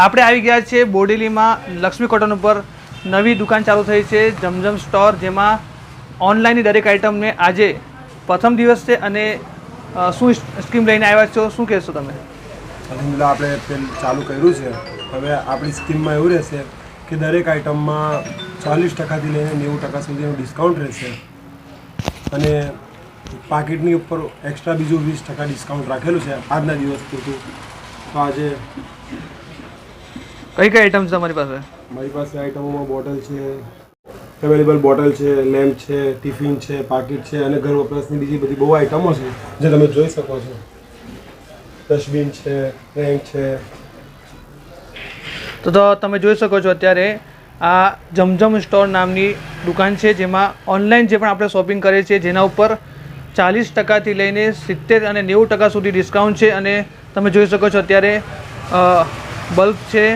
આપણે આવી ગયા છીએ બોડેલીમાં લક્ષ્મી કોટન ઉપર. નવી દુકાન ચાલુ થઈ છે જમજમ સ્ટોર, જેમાં ઓનલાઈનની દરેક આઇટમને આજે પ્રથમ દિવસ છે અને શું સ્કીમ લઈને આવ્યા છો? શું કહેશો તમે? અલહમદુલ્લા આપણે પેલ, ચાલુ કર્યું છે. હવે આપણી સ્કીમમાં એવું રહેશે કે દરેક આઇટમમાં ચાલીસ ટકાથી લઈને નેવું ટકા સુધીનું ડિસ્કાઉન્ટ રહેશે. અને પાકીટની ઉપર એક્સ્ટ્રા બીજું વીસ ટકા ડિસ્કાઉન્ટ રાખેલું છે. આજના દિવસ પૂરતું. તો આજે કઈ કઈ આઇટમ્સ છે તમારી પાસે? મારી પાસે આઇટમોમાં બોટલ છે અવેલેબલ બોટલ છે લેમ્પ છે ટિફિન છે પાકીટ છે અને ઘર વપરાશની બીજી બધી બહુ આઇટમો છે જે તમે જોઈ શકો છો. ડસ્ટબિન છે રેન્ક છે. તો તો તમે જોઈ શકો છો અત્યારે આ જમજમ સ્ટોર નામની દુકાન છે જેમાં ઓનલાઈન જે પણ આપણે શોપિંગ કરીએ છીએ જેના ઉપર ચાલીસ ટકાથી લઈને સિત્તેર અને નેવું ટકા સુધી ડિસ્કાઉન્ટ છે અને તમે જોઈ શકો છો અત્યારે બલ્બ છે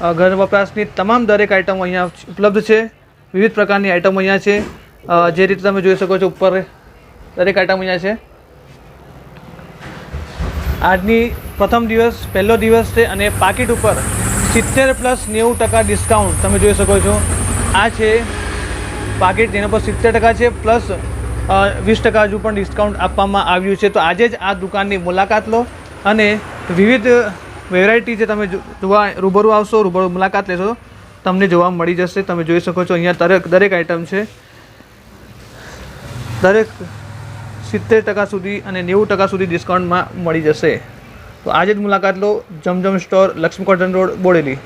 ઘર વપરાશની તમામ દરેક આઇટમ અહીંયા ઉપલબ્ધ છે. વિવિધ પ્રકારની આઇટમ અહીંયા છે. જે રીતે તમે જોઈ શકો છો ઉપર દરેક આઇટમ અહીંયા છે. આજની પ્રથમ દિવસ, પહેલો દિવસ છે અને પાકીટ ઉપર સિત્તેર પ્લસ નેવું ટકા ડિસ્કાઉન્ટ તમે જોઈ શકો છો. આ છે પાકીટ, જેના પર સિત્તેર ટકા છે પ્લસ વીસ ટકા હજુ પણ ડિસ્કાઉન્ટ આપવામાં આવ્યું છે. તો આજે જ આ દુકાનની મુલાકાત લો અને વિવિધ વેરાયટી જે તમે જોવા રૂબરૂ આવશો, રૂબરૂ મુલાકાત લેશો, તમને જોવા મળી જશે. તમે જોઈ શકો છો અહીંયા દરેક દરેક આઇટમ છે. દરેક સિત્તેર ટકા સુધી અને નેવું ટકા સુધી ડિસ્કાઉન્ટમાં મળી જશે. તો આજે જ મુલાકાત લો. Zamzam store Lakshmi cotton road, Bodeli.